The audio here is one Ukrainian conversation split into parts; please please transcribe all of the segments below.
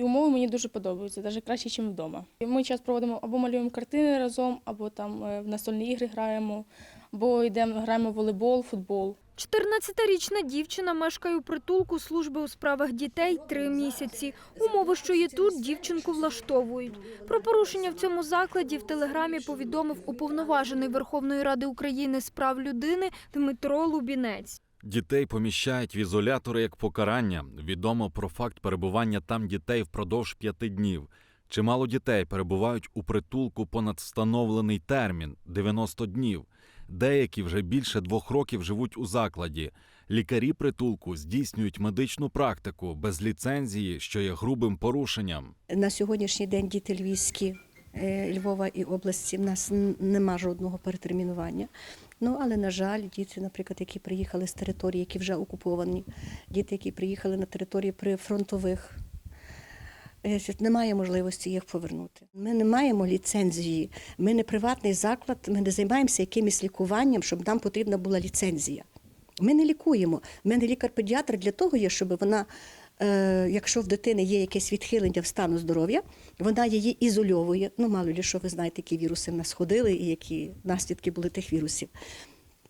І умови мені дуже подобаються, навіть краще, ніж вдома. Ми час проводимо або малюємо картини разом, або там е, в настольні ігри граємо, або йдемо граємо в волейбол, футбол. 14-річна дівчина мешкає у притулку служби у справах дітей три місяці. Умови, що є тут, дівчинку влаштовують. Про порушення в цьому закладі в телеграмі повідомив уповноважений Верховної Ради України з прав людини Дмитро Лубінець. Дітей поміщають в ізолятори як покарання. Відомо про факт перебування там дітей впродовж п'яти днів. Чимало дітей перебувають у притулку понад встановлений термін 90 днів. Деякі вже більше двох років живуть у закладі. Лікарі притулку здійснюють медичну практику без ліцензії, що є грубим порушенням. На сьогоднішній день діти львівські, Львова і області в нас нема жодного перетермінування. Ну але на жаль, діти, наприклад, які приїхали з території, які вже окуповані, діти, які приїхали на території прифронтових. е, Немає можливості їх повернути. Ми не маємо ліцензії. Ми не приватний заклад, ми не займаємося якимось лікуванням, щоб нам потрібна була ліцензія. Ми не лікуємо. У мене лікар-педіатр для того є, щоб вона, е, якщо в дитини є якесь відхилення в стану здоров'я, вона її ізольовує. Ну, мало лі, що ви знаєте, які віруси в нас ходили і які наслідки були тих вірусів.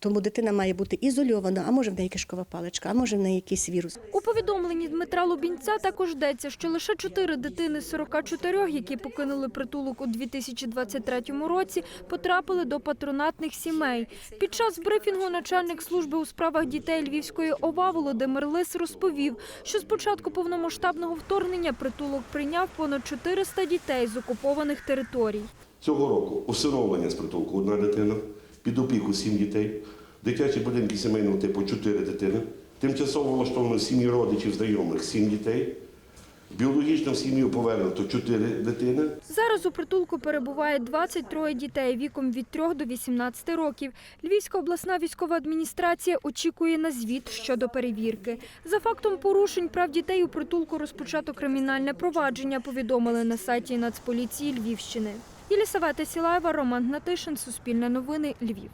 Тому дитина має бути ізольована, а може в неї кишкова паличка, а може в неї якийсь вірус. У повідомленні Дмитра Лубінця також йдеться, що лише чотири дитини з 44, які покинули притулок у 2023 році, потрапили до патронатних сімей. Під час брифінгу начальник служби у справах дітей Львівської ОВА Володимир Лис розповів, що з початку повномасштабного вторгнення притулок прийняв понад 400 дітей з окупованих територій. Цього року усиновлення з притулку одна дитина, під опіку сім дітей, дитячі будинки сімейного типу чотири дитини, тимчасово влаштовано сім'ї родичів знайомих сім дітей, біологічно в сім'ю повернуто чотири дитини. Зараз у притулку перебуває 23 дітей віком від 3 до 18 років. Львівська обласна військова адміністрація очікує на звіт щодо перевірки. За фактом порушень прав дітей у притулку розпочато кримінальне провадження, повідомили на сайті Нацполіції Львівщини. Єлісавета Сілаєва, Роман Гнатишин, Суспільне новини, Львів.